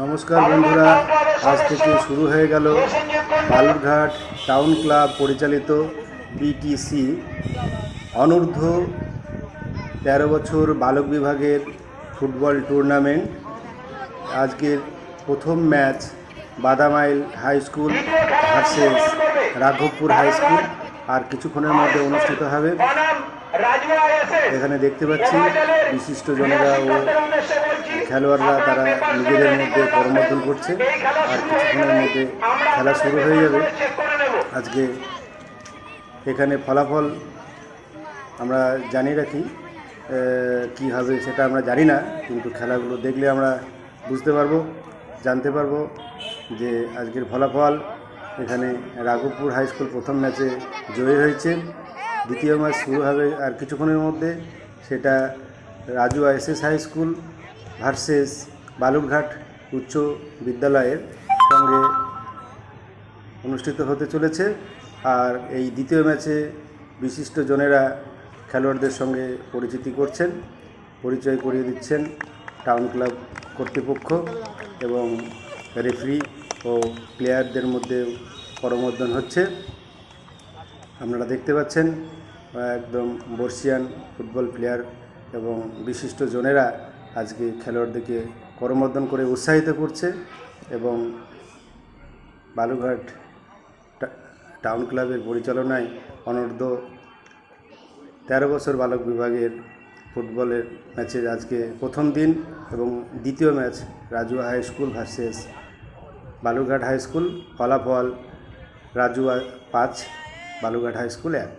নমস্কার বন্ধুরা, আজ থেকে শুরু হয়ে গেল বালুরঘাট টাউন ক্লাব পরিচালিত বিটিসি অনূর্ধ্ব তেরো বছর বালক বিভাগের ফুটবল টুর্নামেন্ট। আজকের প্রথম match Badamail high school versus Raghabpur high school. আর কিছুক্ষণের মধ্যে অনুষ্ঠিত হবে এখানে দেখতে পাচ্ছি বিশিষ্ট জনেরা ও খেলোয়াড়রা তারা নিজেদের মধ্যে করমর্দন করছে আর কিছুক্ষণের মধ্যে খেলা শুরু হয়ে যাবে। আজকে এখানে ফলাফল আমরা জানিয়ে রাখি কী হবে সেটা আমরা জানি না কিন্তু খেলাগুলো দেখলে আমরা বুঝতে পারব জানতে পারব যে আজকের ফলাফল। এখানে রাঘবপুর হাই স্কুল প্রথম ম্যাচে জয়ী হয়েছে। দ্বিতীয় ম্যাচ শুরু হবে আর কিছুক্ষণের মধ্যে সেটা Raju SS high school versus Balurghat উচ্চ বিদ্যালয়ের সঙ্গে অনুষ্ঠিত হতে চলেছে। আর এই দ্বিতীয় ম্যাচে বিশিষ্ট জনেরা খেলোয়াড়দের সঙ্গে পরিচিতি করছেন, পরিচয় করিয়ে দিচ্ছেন টাউন ক্লাব কর্তৃপক্ষ এবং রেফারি ও প্লেয়ারদের মধ্যে করমর্দন হচ্ছে। আপনারা দেখতে পাচ্ছেন একদম বর্ষিয়ান ফুটবল প্লেয়ার এবং বিশিষ্ট জনেরা আজকে খেলোয়াড়দেরকে করমর্দন করে উৎসাহিত করছে এবং বালুঘাট টাউন ক্লাবের পরিচালনায় অনূর্ধ্ব তেরো বছর বালক বিভাগের ফুটবলের ম্যাচের আজকে প্রথম দিন এবং দ্বিতীয় match Rajua high school versus Balurghat high school, ফলাফল রাজুয়া পাঁচ। বালুরঘাট হাই স্কুল এক।